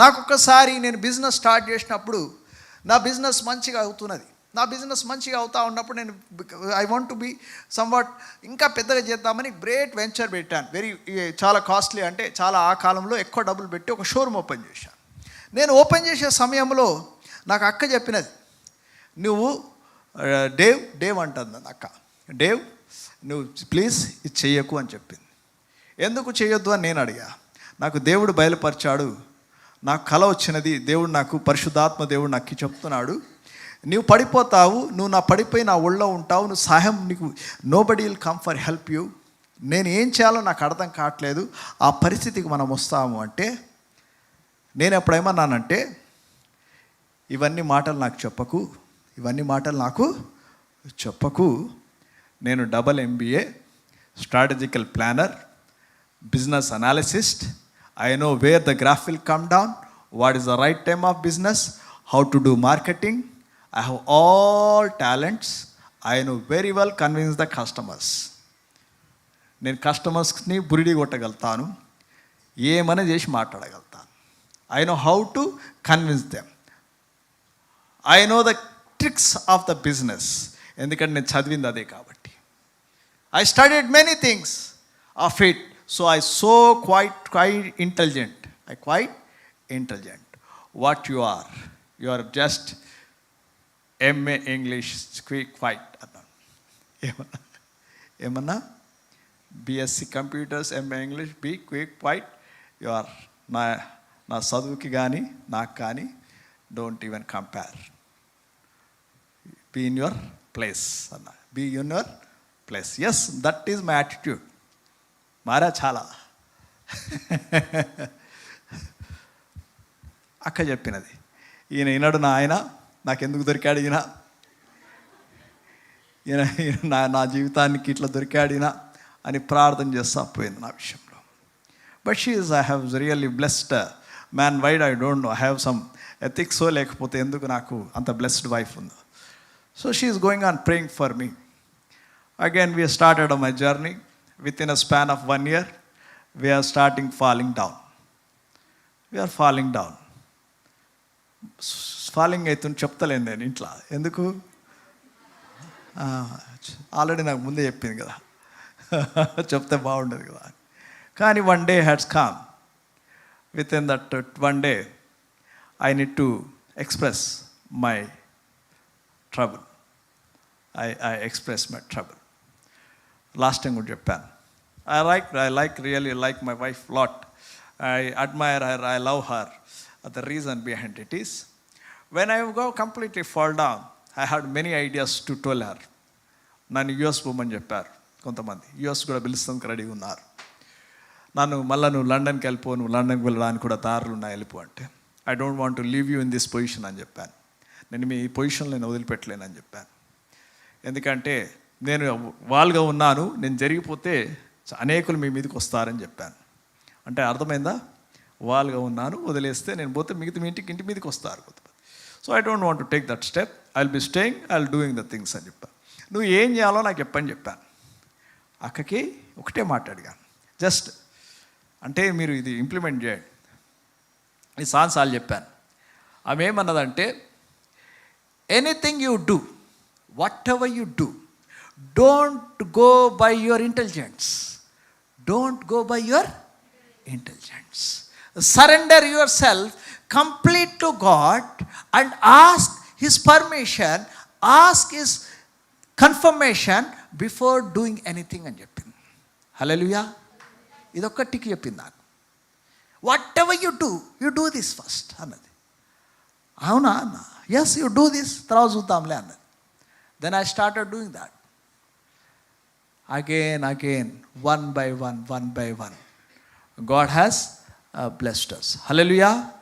నాకు ఒక్కసారి నేను బిజినెస్ స్టార్ట్ చేసినప్పుడు నా బిజినెస్ మంచిగా అవుతున్నది. నా బిజినెస్ మంచిగా అవుతా ఉన్నప్పుడు నేను I want to be somewhat ఇంకా పెద్దగా చేద్దామని గ్రేట్ వెంచర్ పెట్టాను. వెరీ చాలా కాస్ట్లీ అంటే చాలా ఆ కాలంలో ఎక్కువ డబ్బులు పెట్టి ఒక షోరూమ్ ఓపెన్ చేశాను. నేను ఓపెన్ చేసే సమయంలో నాకు అక్క చెప్పినది నువ్వు డేవ్ డేవ్ అంటుంది అక్క. డేవ్ నువ్వు ప్లీజ్ ఇది చెయ్యకు అని చెప్పింది. ఎందుకు చేయొద్దు అని నేను అడిగా. నాకు దేవుడు బయలుపరిచాడు నాకు కల వచ్చినది దేవుడు నాకు పరిశుద్ధాత్మ దేవుడు నాకు చెప్తున్నాడు. నువ్వు పడిపోతావు నువ్వు నా పడిపోయి నా ఒళ్ళో ఉంటావు నువ్వు సహాయం నీకు nobody will come for help you నేను ఏం చేయాలో నాకు అర్థం కావట్లేదు. ఆ పరిస్థితికి మనం వస్తాము అంటే నేను ఎప్పుడేమన్నానంటే ఇవన్నీ మాటలు నాకు చెప్పకు ఇవన్నీ మాటలు నాకు చెప్పకు. నేను double MBA strategical planner business analyst I know where the graph will come down what is the right time of business how to do marketing I have all talents I know very well convince the customers నేను కస్టమర్స్ని బురిడి కొట్టగలుగుతాను. ఏమైనా చేసి మాట్లాడగలుగుతాను. I know how to convince them I know the tricks of the business ఎందుకంటే నేను చదివింది అదే కాబట్టి. I studied many things of it so I so quite quite intelligent I quite intelligent what you are you are just MA English quick quite అన్నాను ఏమన్నా ఏమన్నా BSc computers MA English be quick quite you are నా నా చదువుకి కానీ నాకు కానీ don't even compare be in your place అన్న be in your place yes that is my attitude మారా చాలా. అక్క చెప్పినది. ఈయన ఈనాడు నా ఆయన నాకెందుకు దొరికాడు ఈయన? ఈయన నా నా జీవితానికి ఇట్లా దొరికాడు ఈయన అని ప్రార్థన చేస్తా పోయింది నా విషయంలో. But she is I have really blessed man wide I don't know I have some ఎథిక్సో లేకపోతే ఎందుకు నాకు అంత బ్లెస్డ్ వైఫ్ ఉందో? So she is going on praying for me again we started my journey with in a span of one year we are starting falling down we are falling down falling అవుతుంది చెప్తలేను నేను ఇంట్లో. ఎందుకు? Already నాకు ముందే చెప్పింది కదా. చెప్తే బాగుండదు కదా. కానీ one day heads come with in that one day I need to express my trouble I I express my trouble last time కూడా చెప్పాను. I like I like really like my wife lot I admire her I love her the reason behind it is when I go completely fall down I had many ideas to tell her నన్ను US పోమని చెప్పారు కొంతమంది. US కూడా పిలుస్తానికి ready ఉన్నారు. నన్ను మళ్ళీ నువ్వు లండన్కి వెళ్ళిపో నువ్వు లండన్కి వెళ్ళడానికి కూడా దారులు ఉన్నాయి వెళ్ళిపో అంటే. I don't want to leave you in this position అని చెప్పాను. నేను మీ పొజిషన్లో నేను వదిలిపెట్టలేనని చెప్పాను. ఎందుకంటే నేను వాళ్ళుగా ఉన్నాను నేను జరిగిపోతే అనేకులు మీ మీదకి వస్తారని చెప్పాను. అంటే అర్థమైందా? వాళ్ళుగా ఉన్నాను వదిలేస్తే నేను పోతే మిగతా మీ ఇంటికి ఇంటి మీదకి వస్తారు. కొంతమంది so I don't want to take that step I will be staying I will doing the things అని చెప్పాను. నువ్వు ఏం చేయాలో నాకు చెప్పని చెప్పాను. అక్కకి ఒకటే మాట్లాడిగాను జస్ట్ అంటే మీరు ఇది ఇంప్లిమెంట్ చేయండి. ఈ సాన్సార్లు చెప్పాను. ఆమె ఏమన్నదంటే anything you do whatever you do don't go by your intelligence don't go by your intelligence surrender yourself complete to God and ask his permission ask his confirmation before doing anything అని చెప్పింది హలోయా ఇదొక్కటికి చెప్పింది నాకు whatever you do you do this first అన్నది అవునా అన్న yes you do this తర్వాత చూద్దాంలే అన్నది then I started doing that again, again, one by one, one by one. God has uh, blessed us. Hallelujah.